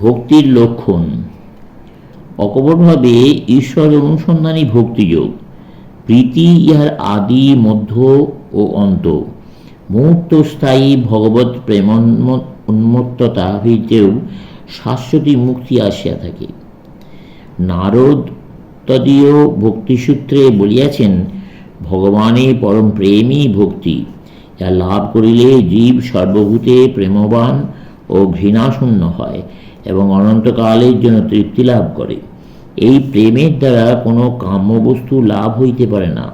ভক্তির লক্ষণ। অকপটভাবে ঈশ্বর অনুসন্ধানী ভক্তিযোগ। প্রীতি ইহার আদি, মধ্য ও অন্ত। মুহূর্ত স্থায়ী ভগবত প্রেমন্ম উন্মত্ততা হইতেও শাশ্বতী মুক্তি আসিয়া থাকে। নারদ তদীয় ভক্তিসূত্রে বলিয়াছেন, ভগবানে পরম প্রেমই ভক্তি। যা লাভ করিলে জীব সর্বভূতে প্রেমবান ও ঘৃণাশূন্য হয়। এবং অনন্তকালের জন্য তৃপ্তি লাভ করে। এই প্রেমের দ্বারা কোনো কাম্যবস্তু লাভ হইতে পারে না,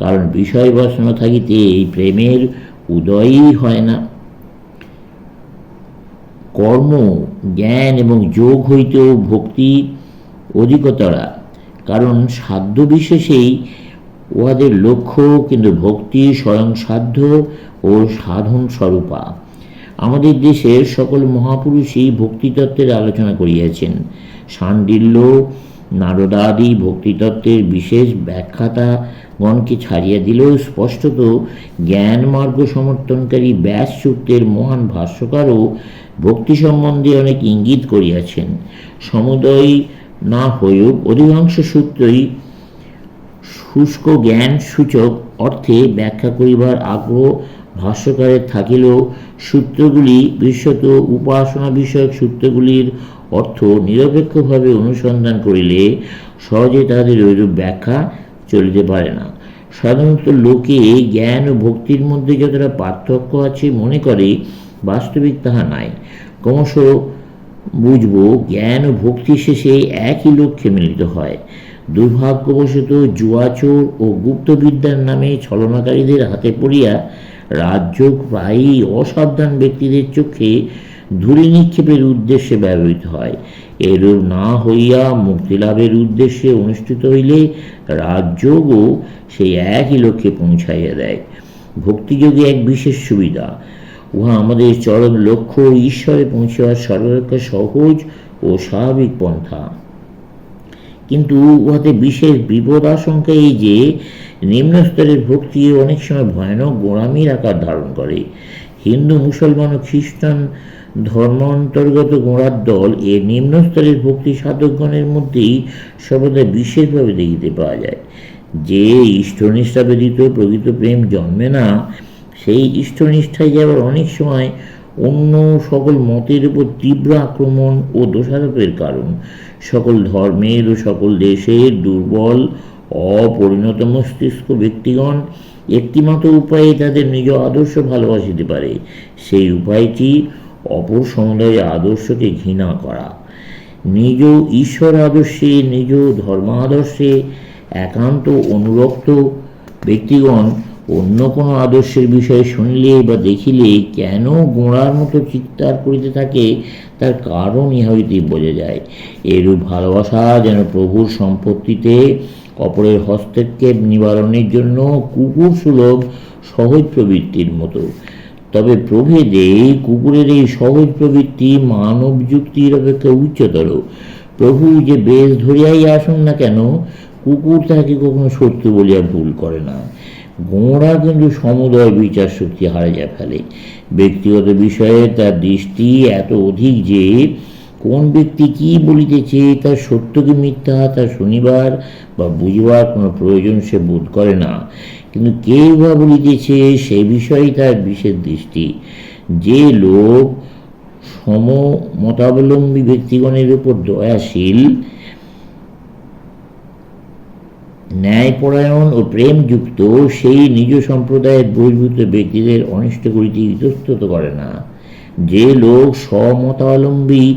কারণ বিষয় বাসনা থাকিতে এই প্রেমের উদয়ই হয় না। কর্ম, জ্ঞান এবং যোগ হইতেও ভক্তি অধিকতরা, কারণ সাধ্য বিশেষেই উহাদের লক্ষ্য কিন্তু ভক্তি স্বয়ং সাধ্য ও সাধন স্বরূপা আমাদের দেশের সকল মহাপুরুষই ভক্তিতত্ত্বের আলোচনা করিয়াছেন। সান্ডিল্য, নারদাদি ভক্তিতত্ত্বের বিশেষ ব্যাখ্যাতাগণকে ছাড়িয়া দিলেও স্পষ্টত জ্ঞান মার্গ সমর্থনকারী ব্যাস সূত্রের মহান ভাষ্যকারও ভক্তি সম্বন্ধে অনেক ইঙ্গিত করিয়াছেন। সমুদয় না হয়েও অধিকাংশ সূত্রই শুষ্ক জ্ঞান সূচক অর্থে ব্যাখ্যা করিবার আগ্রহ ভাষ্যকারের থাকিলেও সূত্রগুলি বিশেষত উপাসনা বিষয়ক সূত্রগুলির অর্থ নিরপেক্ষভাবে অনুসন্ধান করিলে সহজে তাহাদের ঐরূপ ব্যাখ্যা চলিতে পারে না। সাধারণত লোকে জ্ঞান ও ভক্তির মধ্যে যতটা পার্থক্য আছে মনে করে, বাস্তবিক তাহা নাই। ক্রমশ বুঝব, জ্ঞান ও ভক্তি শেষে একই লক্ষ্যে মিলিত হয়। দুর্ভাগ্যবশত জুয়াচোর ও গুপ্তবিদ্যার নামে ছলনাকারীদের হাতে পড়িয়া রাজ্য প্রায়ই অসাবধান ব্যক্তিদের চোখে ধূলি নিক্ষেপের উদ্দেশ্যে ব্যবহৃত হয়। এরূপ না হইয়া মুক্তিলাভের উদ্দেশ্যে অনুষ্ঠিত হইলে রাজযোগও সেই একই লক্ষ্যে পৌঁছাইয়া দেয়। ভক্তিযোগে এক বিশেষ সুবিধা, উহা আমাদের চরম লক্ষ্য ঈশ্বরে পৌঁছাবার সর্বাপেক্ষা সহজ ও স্বাভাবিক পন্থা। কিন্তু উহাতে বিশেষ বিপদ আশঙ্কা এই যে নিম্ন স্তরের ভক্তি অনেক সময় ভয়ানক গোড়ামির আকার ধারণ করে। হিন্দু, মুসলমান ও খ্রিস্টান ধর্মান্তর্গত গোড়ার দল এ নিম্ন স্তরের ভক্তি সাধকগণের মধ্যেই সর্বদা বিশেষভাবে দেখিতে পাওয়া যায়। যে ইষ্টনিষ্ঠা ব্যতীত প্রকৃত প্রেম জন্মে না, সেই ইষ্টনিষ্ঠায় যাবার অনেক সময় অন্য সকল মতের উপর তীব্র আক্রমণ ও দোষারোপের কারণ। সকল ধর্মের ও সকল দেশের দুর্বল, অপরিণত মস্তিষ্ক ব্যক্তিগণ একটিমাত্র উপায়ে তাদের নিজ আদর্শ ভালোবাসিতে পারে, সেই উপায়টি অপর সমুদায় আদর্শকে ঘৃণা করা। নিজ ঈশ্বর আদর্শে, নিজ ধর্মাদর্শে একান্ত অনুরক্ত ব্যক্তিগণ অন্য কোনো আদর্শের বিষয়ে শুনলে বা দেখিলে কেন গোড়ার মতো চিৎকার করিতে থাকে, তার কারণ ইহা বোঝা যায়। এরূপ ভালোবাসা যেন প্রভুর সম্পত্তিতে, অপরের হস্তক্ষেপ নিবারণের জন্য কুকুর সুলভ, সহজ প্রবৃত্তির মতো। তবে প্রভেদে কুকুরের এই সহজ প্রবৃত্তি মানব যুক্তির অপেক্ষা উচ্চতর। প্রভু যে বেশ ধরিয়াই আসুন না কেন, কুকুর তাহাকে কখনো সত্য বলিয়া ভুল করে না। গোঁড়া কিন্তু সমুদয় বিচার শক্তি হারাইয়া ফেলে। ব্যক্তিগত বিষয়ে তার দৃষ্টি এত অধিক যে কোন ব্যক্তি কি বলিতেছে, তার সত্য কি মিথ্যা তা শুনিবার বা বুঝবার কোনো প্রয়োজন সে বোধ করে না। কিন্তু কে বা বলিতেছে সে বিষয়েই তার বিশেষ দৃষ্টি। যে লোক সমমতাবলম্বী ব্যক্তিগণের উপর দয়াশীল ন্যায়পরায়ণ ও প্রেমযুক্ত সেই নিজ সম্প্রদায়ের বহির্ভূত ব্যক্তিদের অনিষ্ট করিতে ইতস্তত করে না। যে লোক স্বমতাবলম্বী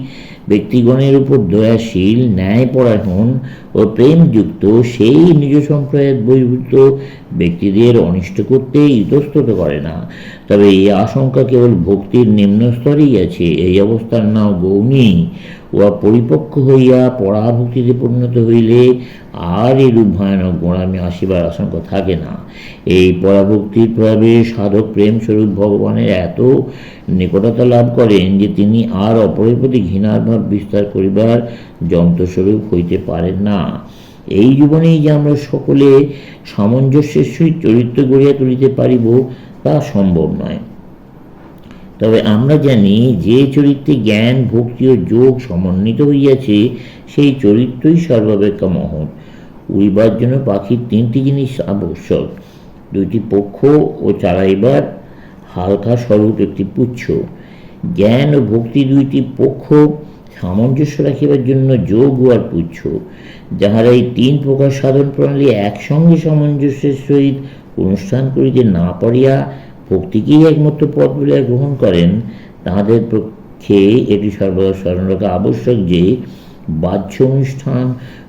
ব্যক্তিগণের উপর দয়াশীল, ন্যায়পরায়ণ ও প্রেমযুক্ত সেই নিজ সম্প্রদায়ের বহির্ভূত ব্যক্তিদের অনিষ্ট করতে ইতস্তত করে না। তবে এই আশঙ্কা কেবল ভক্তির নিম্ন স্তরেই আছে। এই অবস্থার নাম গৌণী উহা পরিপক্ক হইয়া পরাভক্তিতে পরিণত হইলে আর এরূপ ভয়ানক গোড়ামি আসিবার আশঙ্কা থাকে না। এই পরাভক্তির প্রভাবে সাধক প্রেমস্বরূপ ভগবানের এত নিকটতা লাভ করেন যে তিনি আর অপরের প্রতি ঘৃণার ভাব বিস্তার করিবার যন্ত্রস্বরূপ হইতে পারেন না। এই জীবনেই যে আমরা সকলে সামঞ্জস্যের সহিত চরিত্র গড়িয়া তুলিতে পারিব তা সম্ভব নয়। তবে আমরা জানি যে চরিত্রে জ্ঞান, ভক্তি ও যোগ সমন্বিত হইয়াছে, সেই চরিত্রই সর্বাপেক্ষা মহৎ। উইবার জন্য পাখির তিনটি জিনিস আবশ্যক। দুইটি পক্ষ ও চালাইবার হালকা স্বরূপ একটি পুচ্ছ। জ্ঞান ও ভক্তি দুইটি পক্ষ সামঞ্জস্য রাখিবার জন্য যোগ আর পুচ্ছ। যাহারা এই তিন প্রকার সাধন প্রণালী একসঙ্গে সামঞ্জস্যের সহিত অনুষ্ঠান করিতে না পারিয়া ভক্তিকেই একমাত্র পথ বলিয়া গ্রহণ করেন, তাহাদের পক্ষে এটি সর্বদা স্মরণ রাখা আবশ্যক যে বাহ্য অনুষ্ঠান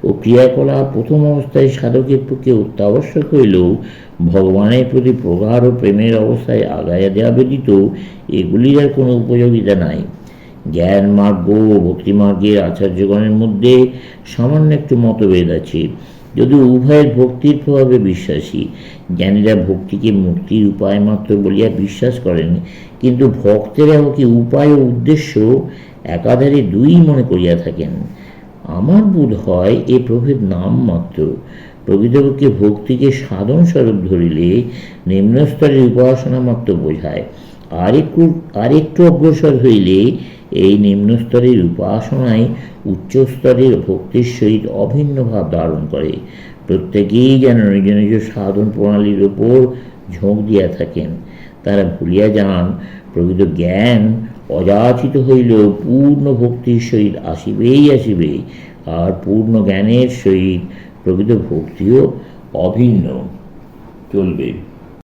ও ক্রিয়াকলাপ প্রথম অবস্থায় সাধকের পক্ষে অত্যাবশ্যক হইলেও ভগবানের প্রতি প্রগাঢ় ও প্রেমের অবস্থায় আগাইয়া দেওয়া ব্যতীত এগুলির আর কোনো উপযোগিতা নাই। জ্ঞান মার্গ ও ভক্তিমার্গের আচার্যগণের মধ্যে সামান্য একটু মতভেদ আছে। যদি উভয়ের ভক্তির প্রভাবে বিশ্বাসী, জ্ঞানীরা ভক্তিকে মুক্তির উপায় মাত্র বলিয়া বিশ্বাস করেন, কিন্তু ভক্তেরা ওকে উপায় ও উদ্দেশ্য একাধারে দুই মনে করিয়া থাকেন। আমার বোধ হয় এ প্রভেদ নাম মাত্র। প্রকৃতপক্ষে ভক্তিকে সাধন স্বরূপ ধরিলে নিম্নস্তরের উপাসনা মাত্র বোঝায়। আরেকটু আরেকটু অগ্রসর হইলে এই নিম্নস্তরের উপাসনায় উচ্চস্তরের ভক্তির সহিত অভিন্ন ভাব ধারণ করে। প্রত্যেকেই যেন নিজ নিজ সাধন প্রণালীর উপর ঝোঁক দিয়া থাকেন। তারা ভুলিয়া যান, প্রকৃত জ্ঞান অযাচিত হইলেও পূর্ণ ভক্তির সহিত আসিবেই আসিবে, আর পূর্ণ জ্ঞানের সহিত প্রকৃত ভক্তিও অভিন্ন চলবে।